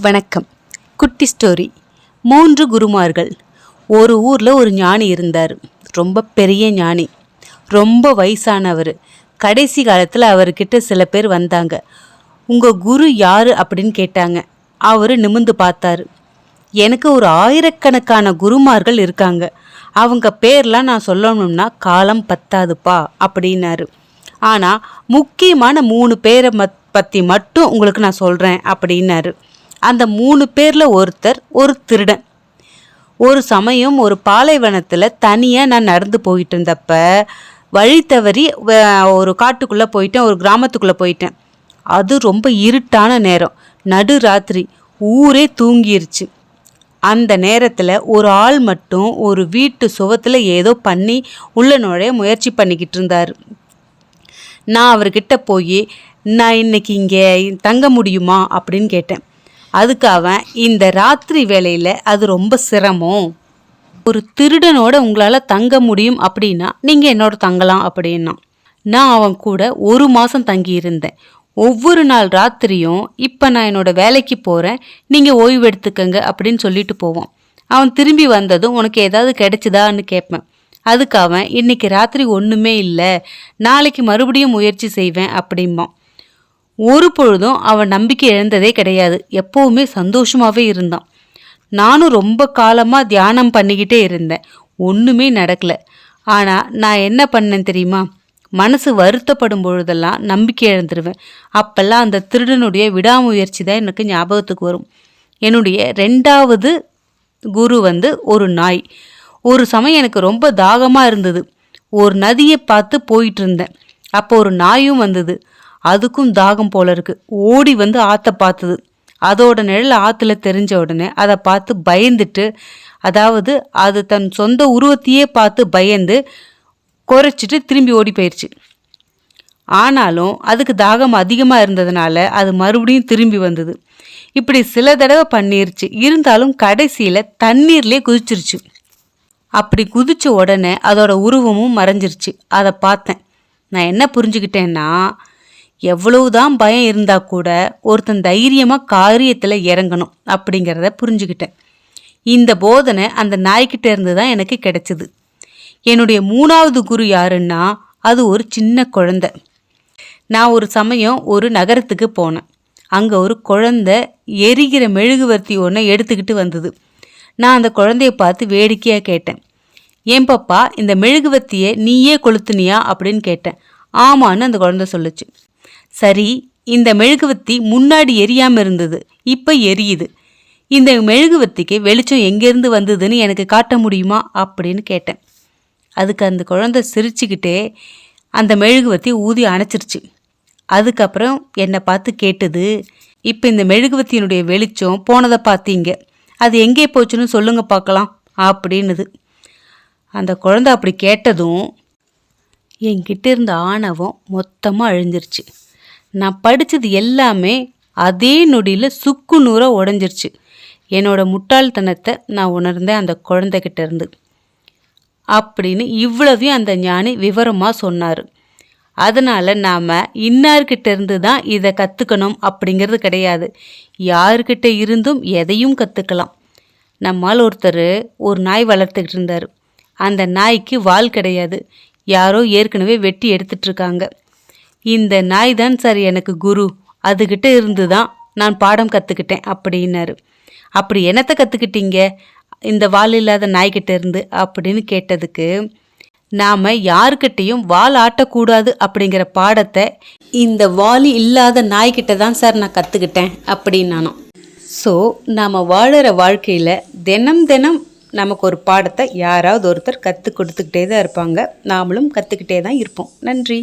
வணக்கம். குட்டி ஸ்டோரி மூன்று குருமார்கள். ஒரு ஊரில் ஒரு ஞானி இருந்தார். ரொம்ப பெரிய ஞானி. ரொம்ப வயசானவர். கடைசி காலத்தில் அவர்கிட்ட சில பேர் வந்தாங்க. உங்கள் குரு யார்? அப்படின்னு கேட்டாங்க. அவர் நிமிந்து பார்த்தாரு. எனக்கு ஒரு ஆயிரக்கணக்கான குருமார்கள் இருக்காங்க. அவங்க பேர்லாம் நான் சொல்லணும்னா காலம் பத்தாதுப்பா அப்படின்னாரு. ஆனால் முக்கியமான மூணு பேரை மத் பற்றி மட்டும் உங்களுக்கு நான் சொல்கிறேன் அப்படின்னாரு. அந்த மூணு பேரில் ஒருத்தர் ஒரு திருடன். ஒரு சமயம் ஒரு பாலைவனத்தில் தனியாக நான் நடந்து போயிட்டு இருந்தப்ப வழி தவறி வ- ஒரு காட்டுக்குள்ளே போயிட்டேன் ஒரு கிராமத்துக்குள்ளே போயிட்டேன். அது ரொம்ப இருட்டான நேரம். நடு ராத்திரி ஊரே தூங்கிருச்சு. அந்த நேரத்தில் ஒரு ஆள் மட்டும் ஒரு வீட்டு சுவத்தில் ஏதோ பண்ணி உள்ள நுழைய முயற்சி பண்ணிக்கிட்டு இருந்தார். நான் அவர்கிட்ட போய் நான் இன்னைக்கு இங்கே தங்க முடியுமா? அப்படின்னு கேட்டேன். அதுக்கு அவன் இந்த ராத்திரி வேலையில் அது ரொம்ப சிரமம். ஒரு திருடனோட உங்களால் தங்க முடியும் அப்படின்னா நீங்கள் என்னோட தங்கலாம் அப்படின்னா. நான் அவன் கூட ஒரு மாதம் தங்கியிருந்தேன். ஒவ்வொரு நாள் ராத்திரியும் இப்போ நான் என்னோட வேலைக்கு போகிறேன் நீங்கள் ஓய்வு எடுத்துக்கங்க அப்படின்னு சொல்லிட்டு போவான். அவன் திரும்பி வந்ததும் உனக்கு ஏதாவது கிடைச்சிதான்னு கேட்பேன். அதுக்கு அவன் இன்னைக்கு ராத்திரி ஒன்றுமே இல்லை. நாளைக்கு மறுபடியும் முயற்சி செய்வேன் அப்படிம்பான். ஒரு பொழுதும் அவன் நம்பிக்கை இழந்ததே கிடையாது. எப்பவுமே சந்தோஷமாகவே இருந்தான். நானும் ரொம்ப காலமாக தியானம் பண்ணிக்கிட்டே இருந்தேன். ஒன்றுமே நடக்கல. ஆனால் நான் என்ன பண்ணேன் தெரியுமா? மனசு வருத்தப்படும் பொழுதெல்லாம் நம்பிக்கை இழந்துருவேன். அப்பெல்லாம் அந்த திருடனுடைய விடாமுயற்சி தான் எனக்கு ஞாபகத்துக்கு வரும். என்னுடைய ரெண்டாவது குரு வந்து ஒரு நாய். ஒரு சமயம் எனக்கு ரொம்ப தாகமாக இருந்தது. ஒரு நதியை பார்த்து போயிட்டு இருந்தேன். அப்போ ஒரு நாயும் வந்தது. அதுக்கும் தாகம் போல இருக்கு. ஓடி வந்து ஆற்ற பார்த்தது. அதோட நிழல் ஆற்றுல தெரிஞ்ச உடனே அதை பார்த்து பயந்துட்டு அதாவது அது தன் சொந்த உருவத்தையே பார்த்து பயந்து குறைச்சிட்டு திரும்பி ஓடி போயிடுச்சு ஆனாலும் அதுக்கு தாகம் அதிகமாக இருந்ததுனால அது மறுபடியும் திரும்பி வந்தது. இப்படி சில தடவை பண்ணிருச்சு. இருந்தாலும் கடைசியில் தண்ணீர்லேயே குதிச்சிருச்சு. அப்படி குதிச்ச உடனே அதோட உருவமும் மறைஞ்சிருச்சு. அதை பார்த்தேன். நான் என்ன புரிஞ்சுக்கிட்டேன்னா எவ்வளவுதான் பயம் இருந்தால் கூட ஒருத்தன் தைரியமாக காரியத்தில் இறங்கணும் அப்படிங்கிறத புரிஞ்சுக்கிட்டேன் இந்த போதனை அந்த நாய்கிட்ட இருந்து தான் எனக்கு கிடைச்சிது. என்னுடைய மூணாவது குரு யாருன்னா அது ஒரு சின்ன குழந்தை. நான் ஒரு சமயம் ஒரு நகரத்துக்கு போனேன். அங்கே ஒரு குழந்தை எரிகிற மெழுகுவர்த்தி ஒன்றை எடுத்துக்கிட்டு வந்தது. நான் அந்த குழந்தைய பார்த்து வேடிக்கையாக கேட்டேன். ஏன் பாப்பா இந்த மெழுகுவர்த்தியை நீயே கொளுத்துனியா? அப்படின்னு கேட்டேன். ஆமான்னு அந்த குழந்தை சொல்லுச்சு. சரி இந்த மெழுகுவத்தி முன்னாடி எரியாமல் இருந்தது இப்போ எரியுது. இந்த மெழுகுவர்த்திக்கு வெளிச்சம் எங்கேருந்து வந்ததுன்னு எனக்கு காட்ட முடியுமா அப்படின்னு கேட்டேன். அதுக்கு அந்த குழந்தை சிரிச்சுக்கிட்டே அந்த மெழுகுவத்தி ஊதி அணைச்சிருச்சு. அதுக்கப்புறம் என்னை பார்த்து கேட்டது இப்போ இந்த மெழுகுவர்த்தியினுடைய வெளிச்சம் போனதை பார்த்தீங்க. அது எங்கே போச்சுன்னு சொல்லுங்க பார்க்கலாம் அப்படின்னுது. அந்த குழந்தை அப்படி கேட்டதும் என்கிட்ட இருந்த ஆணவம் மொத்தமாக அழிஞ்சிருச்சு. நான் படித்தது எல்லாமே அதே நொடியில் சுக்கு நூறாக உடஞ்சிருச்சு. என்னோட முட்டாள்தனத்தை நான் உணர்ந்தேன் அந்த குழந்தைகிட்ட இருந்து அப்படின்னு இவ்வளவையும் அந்த ஞானி விவரமாக சொன்னார். அதனால் நாம் இன்னார்கிட்ட இருந்து தான் இதை கற்றுக்கணும் அப்படிங்கிறது கிடையாது. யார்கிட்ட இருந்தும் எதையும் கற்றுக்கலாம் நம்மால் ஒருத்தர் ஒரு நாய் வளர்த்துக்கிட்டு இருந்தார். அந்த நாய்க்கு வால் கிடையாது. யாரோ ஏற்கனவே வெட்டி எடுத்துட்ருக்காங்க இருக்காங்க. இந்த நாய் தான் சார் எனக்கு குரு. அதுகிட்ட இருந்து தான் நான் பாடம் கற்றுக்கிட்டேன் அப்படின்னாரு. அப்படி என்னத்தை கற்றுக்கிட்டீங்க இந்த வால் இல்லாத நாய்கிட்ட இருந்து அப்படின்னு கேட்டதுக்கு நாம் யாருக்கிட்டேயும் வால் ஆட்டக்கூடாது அப்படிங்கிற பாடத்தை இந்த வாலி இல்லாத நாய்கிட்ட தான் சார் நான் கற்றுக்கிட்டேன் அப்படின்னானோ ஸோ நாம் வாழற வாழ்க்கையில் தினம் தினம் நமக்கு ஒரு பாடத்தை யாராவது ஒருத்தர் கற்றுக் கொடுத்துக்கிட்டே தான் இருப்பாங்க. நாமளும் கற்றுக்கிட்டே தான் இருப்போம். நன்றி.